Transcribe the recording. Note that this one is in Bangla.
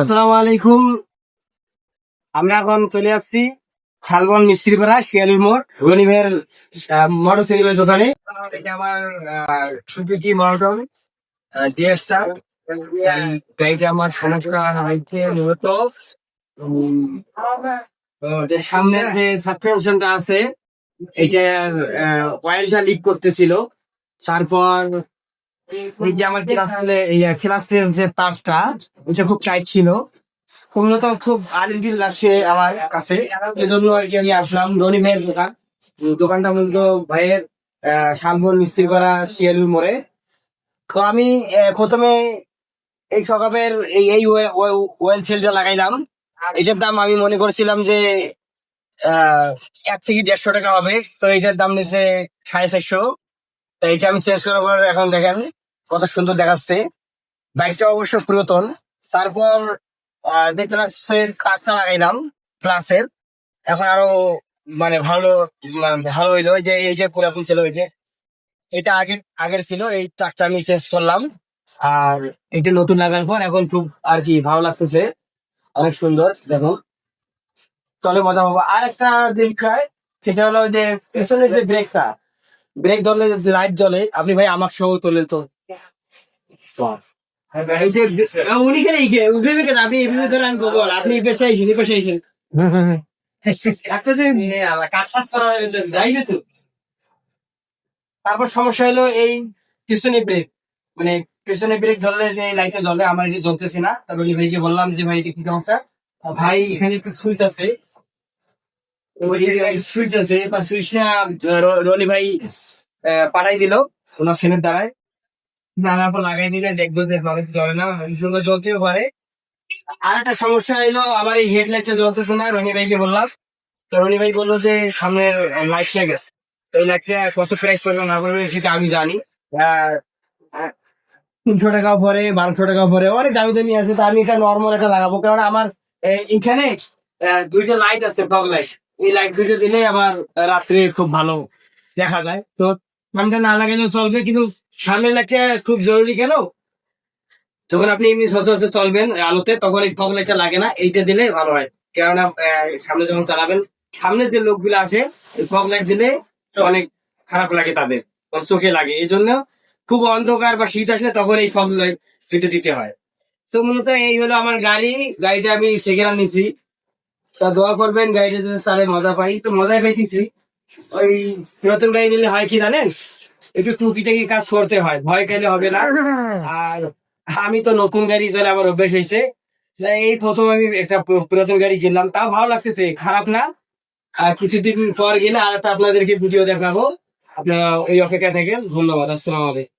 আসসালামু আলাইকুম। আমরা এখন চলে আসছি শালবন মিস্ত্রি পাড়া শিয়ালুর মোড় রনিভের মোটর সাইকেলের দোকানে। এটা আমার সুজুকি মনোটন ডিএস গাড়িটা আমার সমস্যা হয়েছে মূলত। সামনের যে সাসপেনশনটা আছে, এটার অয়েলটা লিক করতেছিল। তারপর এই যে আমার ক্লাসে ক্লাসের তারটা ওটা খুব টাইট ছিল। মূলত খুব আনইন্ডিল লাগছে আমার কাছে। এজন্য আর কি আমি আসলাম, রনি ভাইয়ের দোকান। দোকানটা মূলত ভাইয়ের শালবন মিস্ত্রি করা শিয়ালুর মোড়ে। তো আমি প্রথমে এই সকাপের এই এই ওয়েল সেলটা লাগাইলাম, এটার দাম আমি মনে করছিলাম যে এক থেকে দেড়শো টাকা হবে। তো এটার দাম নিচ্ছে সাড়ে চারশো। তো এটা আমি চেঞ্জ করার পর এখন দেখেন কত সুন্দর দেখাচ্ছে। বাইকটা অবশ্য পুরাতন। তারপর দেখতে কাজটা লাগাইলাম প্লাসের এখন আরও মানে ভালো মানে ভালো হইল। যে, এই যে পুরাতন ছিল ওই যে, এটা আগের আগের ছিল, এই ট্রাকটা আমি চেঞ্জ করলাম। আর এটা নতুন লাগার পর এখন খুব আর কি ভালো লাগতেছে। অনেক সুন্দর দেখো চলে, মজা পাবো। আর একটা যে বিষয় সেটা হলো যে, পেছনের যে ব্রেকটা, ব্রেক ধরলে লাইট জ্বলে, আপনি ভাই আমার সহ তোলেন তো। উনি কেন আপনি এভাবে ধরে আমি আপনি পেশে আইসেন পেশে আইসেন তারপর সমস্যা হলো এই পিছনে ব্রেক মানে পিছনে ব্রেক ধরলে যে লাইটে জ্বলে আমার এটা জ্বলতেছে না তারপর ওই ভাইকে বললাম যে ভাই এটা কি সমস্যা? ভাই এখানে একটা সুইচ আছে। সুইচ আছে তার সুইচটা রনি ভাই পাঠাই দিল। ওনার সেনের দ্বারায়। জানার পর লাগাই দিলে দেখব যে ভালো জ্বলে না সুন্দর জ্বলতেও পারে। আর একটা সমস্যা হলো আমার এই হেডলাইটটা জ্বলতেছে না, রনি ভাইকে বললাম। তো রনি ভাই বলল যে সামনের লাইটটা গেছে। তো এই লাইটটা কত প্রাইস পড়বে না পড়বে সেটা আমি জানি। তিনশো টাকা পরে বারোশো টাকা পরে অনেক দামি দামি আছে। তো আমি এটা নর্মাল একটা লাগাবো। কারণ আমার এখানে দুইটা লাইট আছে ফগ লাইট এই লাইট দুইটা দিলে আমার রাত্রে খুব ভালো দেখা যায়। তো নামটা না লাগালেও চলবে, কিন্তু সামনে লাইটটা খুব জরুরি কেন? যখন আপনি এমনি সচরাচর চলবেন আলোতে, তখন এই ফগ লাইটটা লাগে না, এইটা দিলে ভালো হয়। কেননা সামনে যখন চালাবেন, সামনের যে লোকগুলো আছে ফগ লাইট দিলে অনেক খারাপ লাগে তাদের ওর চোখে লাগে। এই জন্য খুব অন্ধকার বা শীত আসলে তখন এই ফগ লাইট দিতে দিতে হয়। তো মূলত এই হলো আমার গাড়ি। গাড়িটা আমি সেখানে নিছি। তা দোয়া করবেন, গাড়িটা যদি চালে মজা পাই। তো মজাই পাইতেছি। ওই নতুন গাড়ি নিলে হয় কি জানেন? একটু টুকিটাকি কাজ করতে হয়, ভয় খেলে হবে না। আর আমি তো নতুন গাড়ি চলে আমার অভ্যেস হয়েছে। এই প্রথম আমি একটা পুরাতন গাড়ি কিনলাম। তাও ভালো লাগতেছে, খারাপ না। আর কিছুদিন পর গেলে আর একটা আপনাদেরকে ভিডিও দেখাবো। আপনারা এই অপেক্ষা থেকে ধন্যবাদ, আসসালাম আলাইকুম।